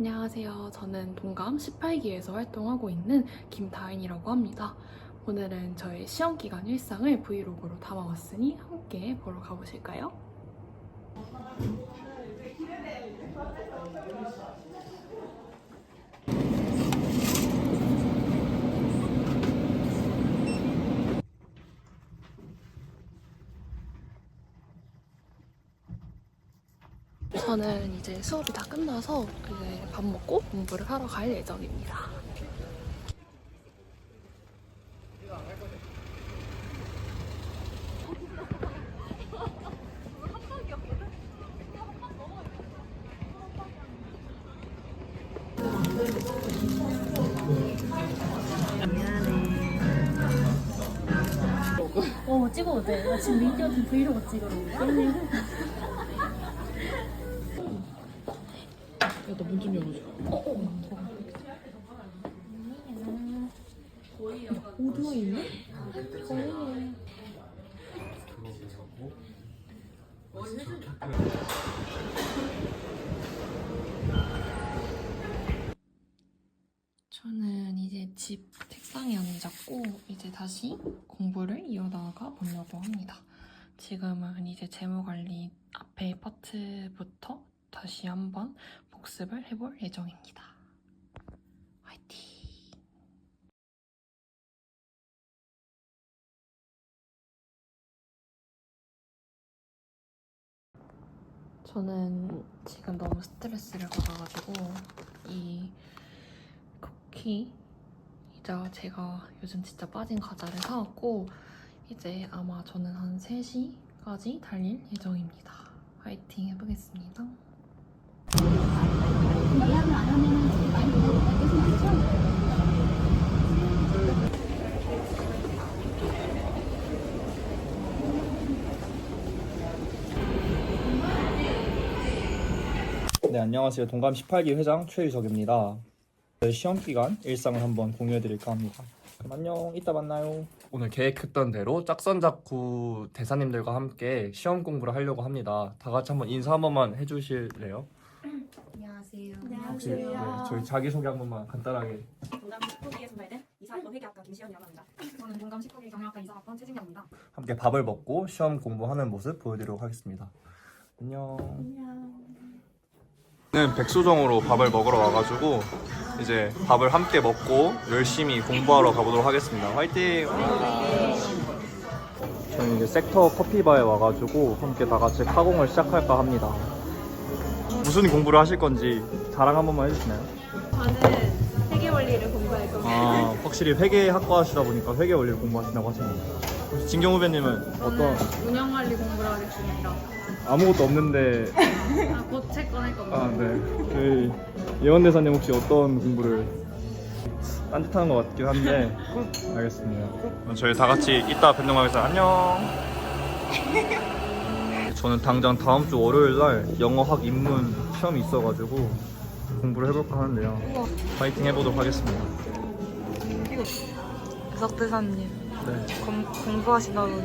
안녕하세요. 저는 동감 18기에서 활동하고 있는 김다인이라고 합니다. 오늘은 저의 시험 기간 일상을 브이로그로 담아왔으니 함께 보러 가보실까요? 저는 이제 수업이 다 끝나서 이제 밥 먹고 공부를 하러 갈 예정입니다. 어 찍어도 돼. 나 지금 민규 같은 브이로그 찍으러 온 거야. 나문좀 열어줘. 오두어 있네? 저는 이제 집 책상에 앉았고 이제 다시 공부를 이어나가 보려고 합니다. 지금은 이제 재무 관리 앞에 파트부터 다시 한번 복습을 해볼 예정입니다. 화이팅! 저는 지금 너무 스트레스를 받아가지고 이 쿠키 이자 제가 요즘 진짜 빠진 과자를 사왔고 이제 아마 저는 한 3시까지 달릴 예정입니다. 화이팅 해보겠습니다. 네, 안녕하세요. 동감 18기 회장 최유석입니다. 저희 시험 기간 일상을 한번 공유해 드릴까 합니다. 그럼 안녕, 이따 만나요. 오늘 계획했던 대로 짝선작구 대사님들과 함께 시험 공부를 하려고 합니다. 다 같이 한번 인사 한 번만 해주실래요? 혹시 네, 저희 자기 소개 한 번만 간단하게. 동감 19기에 선발된 이사학번 회계학과 김시연이라고 합니다. 저는 동감 19기 경영학과 이사학번 최진경입니다. 함께 밥을 먹고 시험 공부하는 모습 보여드리도록 하겠습니다. 안녕. 는 백수정으로 밥을 먹으러 와가지고 이제 밥을 함께 먹고 열심히 공부하러 가보도록 하겠습니다. 화이팅! 저는 이제 섹터 커피바에 와가지고 함께 다 같이 카공을 시작할까 합니다. 무슨 공부를 하실 건지 자랑 한 번만 해주시나요? 저는 회계 원리를 공부할 겁니다. 아 확실히 회계 학과시다 보니까 회계 원리를 공부하신다고 하십니다. 혹시 진경 후배님은 어떤 운영 관리 공부를 하겠습니다. 아무것도 없는데 아, 곧책 꺼낼 겁니다. 아, 네. 저희 예원 대사님 혹시 어떤 공부를 딴짓하는 것 같긴 한데 알겠습니다. 저희 다 같이 이따 뵙는 거 하겠습니다. 안녕. 저는 당장 다음 주 월요일 날 영어학 입문 시험이 있어가지고 공부를 해볼까 하는데요. 파이팅 해보도록 하겠습니다. 석 대사님 네. 공, 공부하시다 보니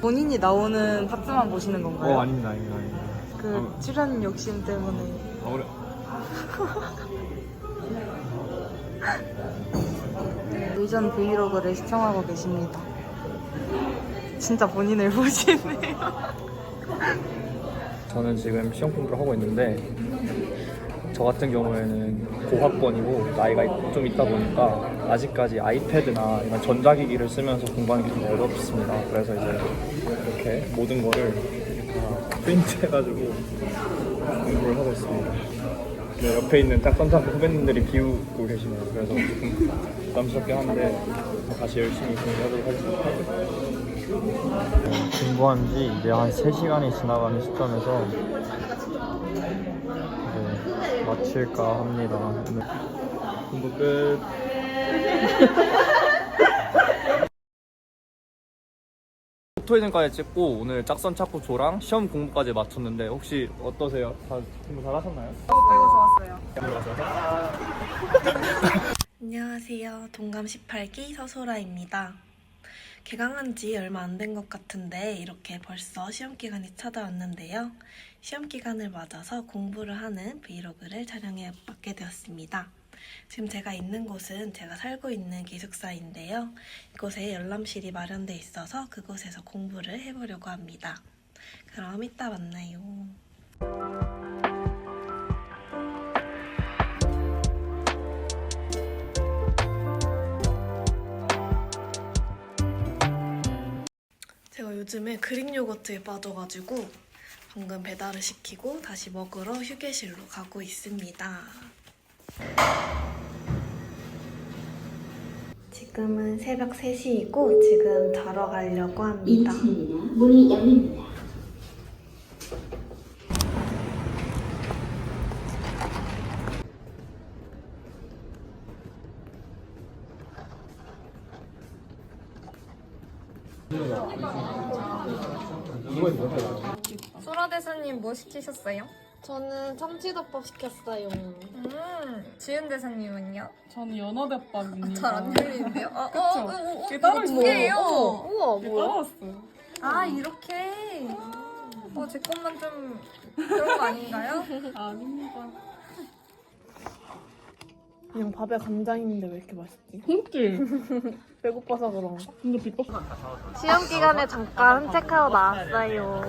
본인이 나오는 파트만 보시는 건가요? 어 아닙니다, 아닙니다, 아닙니다. 그 어. 출연 욕심 때문에 아, 그래. 네, 의전 브이로그를 시청하고 계십니다. 진짜 본인을 보시네요. 저는 지금 시험 공부를 하고 있는데 저 같은 경우에는 고학번이고 나이가 좀 있다 보니까 아직까지 아이패드나 이런 전자기기를 쓰면서 공부하는 게 좀 어렵습니다. 그래서 이제 이렇게 모든 거를 다 프린트해가지고 공부를 하고 있습니다. 네, 옆에 있는 짝선상 후배님들이 비우고 계시네요. 그래서 조금 부담스럽긴 한데 다시 열심히 공부하도록 하겠습니다. 공부한 지 이제 한 3시간이 지나가는 시점에서 마칠까 합니다. 오늘 공부 끝. 포토이즌까지 찍고 오늘 짝선 찾고 조랑 시험 공부까지 마쳤는데 혹시 어떠세요? 다 공부 잘 하셨나요? 안녕하세요. 동감 18기 서소라입니다. 개강한 지 얼마 안 된 것 같은데 이렇게 벌써 시험 기간이 찾아왔는데요. 시험 기간을 맞아서 공부를 하는 브이로그를 촬영해 받게 되었습니다. 지금 제가 있는 곳은 제가 살고 있는 기숙사인데요. 이곳에 열람실이 마련돼 있어서 그곳에서 공부를 해보려고 합니다. 그럼 이따 만나요. 제가 요즘에 그릭 요거트에 빠져가지고 방금 배달을 시키고 다시 먹으러 휴게실로 가고 있습니다. 지금은 새벽 3시이고 지금 자러 가려고 합니다. 문이 열립니다. 소라 대사님 뭐 시키셨어요? 저는 참치덮밥 시켰어요. 음, 지은 대사님은요? 저는 연어덮밥입니다. 잘 안 들리는데요? 아, 어, 어, 어, 어, 이게 따로 두 개예요. 우와, 이게 뭐야? 따라왔어요. 아, 이렇게. 어, 제 것만 좀 그런 거 아닌가요? 아닙니다. 그냥 밥에 간장 있는데 왜 이렇게 맛있지? 그치? 배고파서 그런가? 근데 비법 시험 기간에 잠깐 산책하러 나왔어요.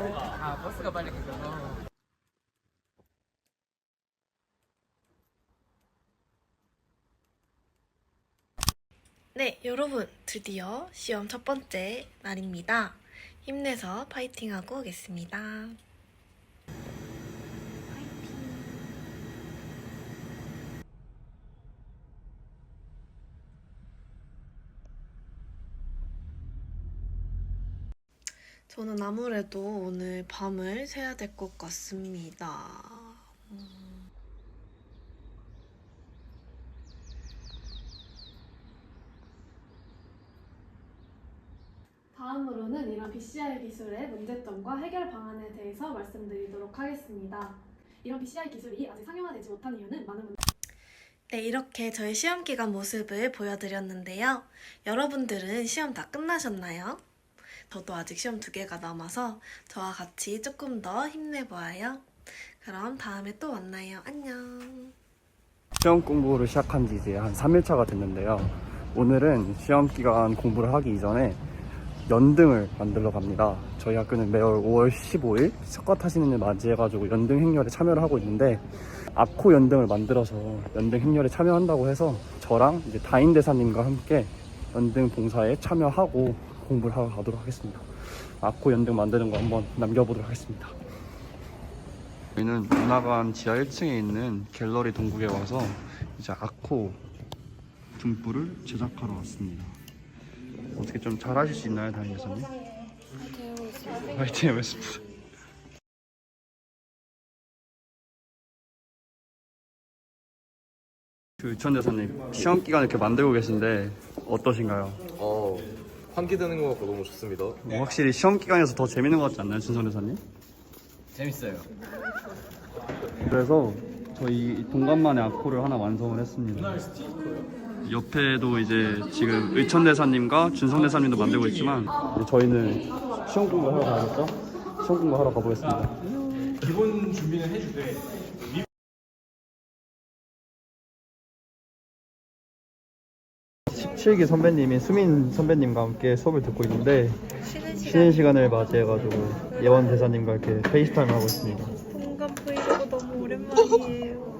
네, 여러분, 드디어 시험 첫 번째 날입니다. 힘내서 파이팅하고 오겠습니다. 저는 아무래도 오늘 밤을 새야 될 것 같습니다. 음. 다음으로는 이런 BCI 기술의 문제점과 해결 방안에 대해서 말씀드리도록 하겠습니다. 이런 BCI 기술이 아직 상용화되지 못한 이유는 많은 분 네, 이렇게 저희 시험 기간 모습을 보여드렸는데요. 여러분들은 시험 다 끝나셨나요? 저도 아직 시험 두 개가 남아서 저와 같이 조금 더 힘내보아요. 그럼 다음에 또 만나요. 안녕. 시험 공부를 시작한 지 이제 한 3일차가 됐는데요. 오늘은 시험 기간 공부를 하기 이전에 연등을 만들러 갑니다. 저희 학교는 매월 5월 15일 석가 타시는 일 맞이해가지고 연등 행렬에 참여를 하고 있는데 아코 연등을 만들어서 연등 행렬에 참여한다고 해서 저랑 이제 다인 대사님과 함께 연등 봉사에 참여하고 공부를 하러 가도록 하겠습니다. 아코 연등 만드는 거 한번 남겨보도록 하겠습니다. 저희는 문화관 지하 1층에 있는 갤러리 동국에 와서 이제 아코 등불을 제작하러 왔습니다. 어떻게 좀 잘하실 수 있나요, 다인 여사님? 화이팅 해보겠습니다. 그 유천 대사님 시험 기간 이렇게 만들고 계신데 어떠신가요? 어, 환기되는 것 같고 너무 좋습니다. 뭐 확실히 시험 기간에서 더 재밌는 것 같지 않나요, 준성 대사님? 재밌어요. 그래서 저희 동간만의 아코를 하나 완성을 했습니다. 옆에도 이제 지금 의천 대사님과 준성 대사님도 만들고 있지만 이제 저희는 시험 공부 하러 가야겠죠? 시험 공부 하러 가보겠습니다. 기본 준비는 해주되 17기 선배님인 수민 선배님과 함께 수업을 듣고 있는데 쉬는 시간을 맞이해가지고 예원 대사님과 이렇게 페이스타임을 하고 있습니다. 동감 브이로그 너무 오랜만이에요.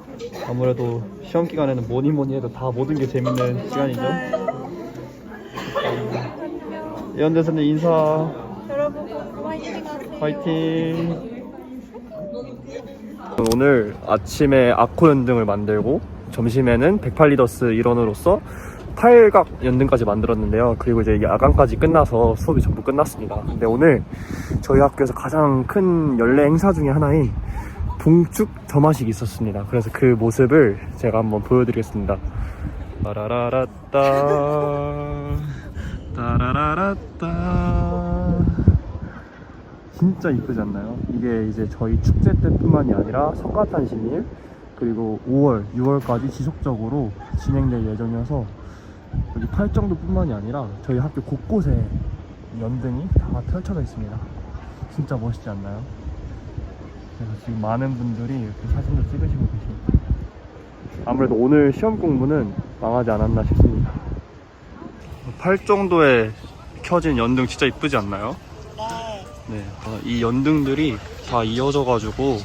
아무래도 시험 기간에는 뭐니 뭐니 해도 다 모든 게 재밌는 시간이죠. 예원 대사님 인사. 여러분 공부 화이팅 하세요. 파이팅. 오늘 아침에 아코 연 등을 만들고 점심에는 108리더스 일원으로서 팔각 연등까지 만들었는데요. 그리고 이제 야간까지 끝나서 수업이 전부 끝났습니다. 근데 오늘 저희 학교에서 가장 큰 연례 행사 중에 하나인 동축 점화식이 있었습니다. 그래서 그 모습을 제가 한번 보여드리겠습니다. 따라라라따 따라라라따 진짜 이쁘지 않나요? 이게 이제 저희 축제 때뿐만이 아니라 석가탄신일 그리고 5월, 6월까지 지속적으로 진행될 예정이어서 여기 팔정도뿐만이 아니라 저희 학교 곳곳에 연등이 다 펼쳐져 있습니다. 진짜 멋있지 않나요? 그래서 지금 많은 분들이 이렇게 사진도 찍으시고 계십니다. 아무래도 오늘 시험 공부는 망하지 않았나 싶습니다. 팔 정도에 켜진 연등 진짜 이쁘지 않나요? 네. 어, 이 연등들이 다 이어져가지고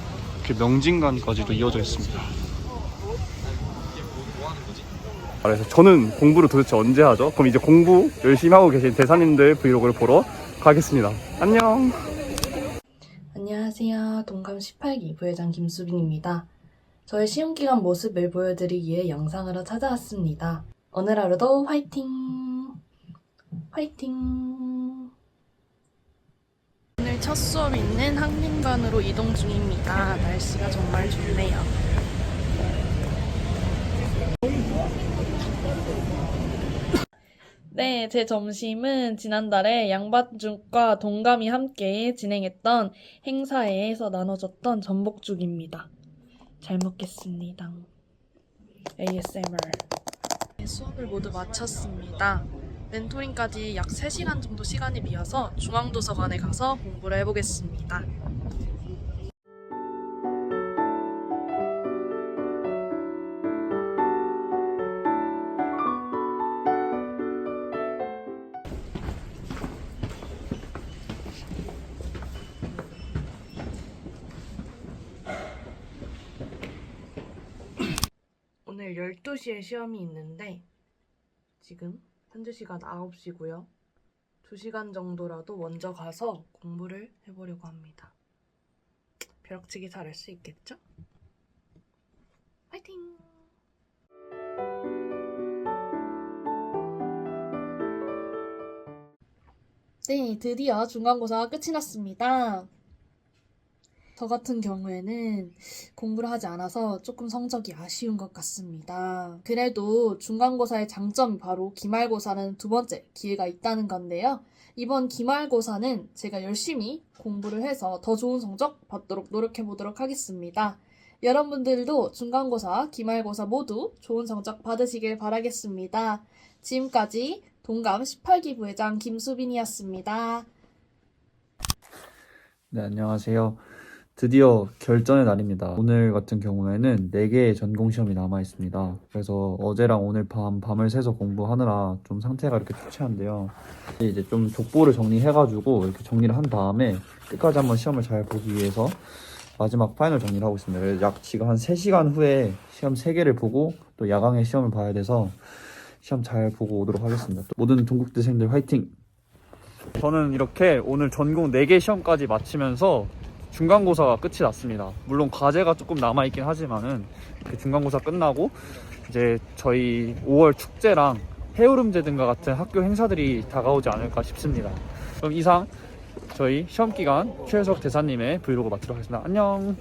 이렇게 명진관까지도 이어져 있습니다. 그래서 저는 공부를 도대체 언제 하죠? 그럼 이제 공부 열심히 하고 계신 대사님들 브이로그를 보러 가겠습니다. 안녕! 안녕하세요. 동감 18기 부회장 김수빈입니다. 저의 시험기간 모습을 보여드리기 위해 영상으로 찾아왔습니다. 오늘 하루도 화이팅! 화이팅! 오늘 첫 수업 있는 한림관으로 이동 중입니다. 날씨가 정말 좋네요. 네, 제 점심은 지난달에 양반죽과 동감이 함께 진행했던 행사에서 나눠줬던 전복죽입니다. 잘 먹겠습니다. ASMR. 네, 수업을 모두 마쳤습니다. 멘토링까지 약 3시간 정도 시간이 비어서 중앙도서관에 가서 공부를 해보겠습니다. 오늘 12시에 시험이 있는데 지금 현재 시간 9시고요. 2시간 정도라도 먼저 가서 공부를 해보려고 합니다. 벼락치기 잘할 수 있겠죠? 파이팅! 네, 드디어 중간고사가 끝이 났습니다. 저 같은 경우에는 공부를 하지 않아서 조금 성적이 아쉬운 것 같습니다. 그래도 중간고사의 장점이 바로 기말고사는 두 번째 기회가 있다는 건데요. 이번 기말고사는 제가 열심히 공부를 해서 더 좋은 성적 받도록 노력해 보도록 하겠습니다. 여러분들도 중간고사, 기말고사 모두 좋은 성적 받으시길 바라겠습니다. 지금까지 동감 18기 부회장 김수빈이었습니다. 네, 안녕하세요. 드디어 결전의 날입니다. 오늘 같은 경우에는 4개의 전공 시험이 남아 있습니다. 그래서 어제랑 오늘 밤, 밤을 새서 공부하느라 좀 상태가 이렇게 않은데요. 이제 좀 족보를 정리해가지고 이렇게 정리를 한 다음에 끝까지 한번 시험을 잘 보기 위해서 마지막 파이널 정리를 하고 있습니다. 그래서 약 지금 한 3시간 후에 시험 3개를 보고 또 야광에 시험을 봐야 돼서 시험 잘 보고 오도록 하겠습니다. 또 모든 동국대생들 화이팅! 저는 이렇게 오늘 전공 4개 시험까지 마치면서 중간고사가 끝이 났습니다. 물론 과제가 조금 남아있긴 하지만은 그 중간고사 끝나고 이제 저희 5월 축제랑 해오름제 등과 같은 학교 행사들이 다가오지 않을까 싶습니다. 그럼 이상 저희 시험 기간 최혜석 대사님의 브이로그 마치도록 하겠습니다. 안녕!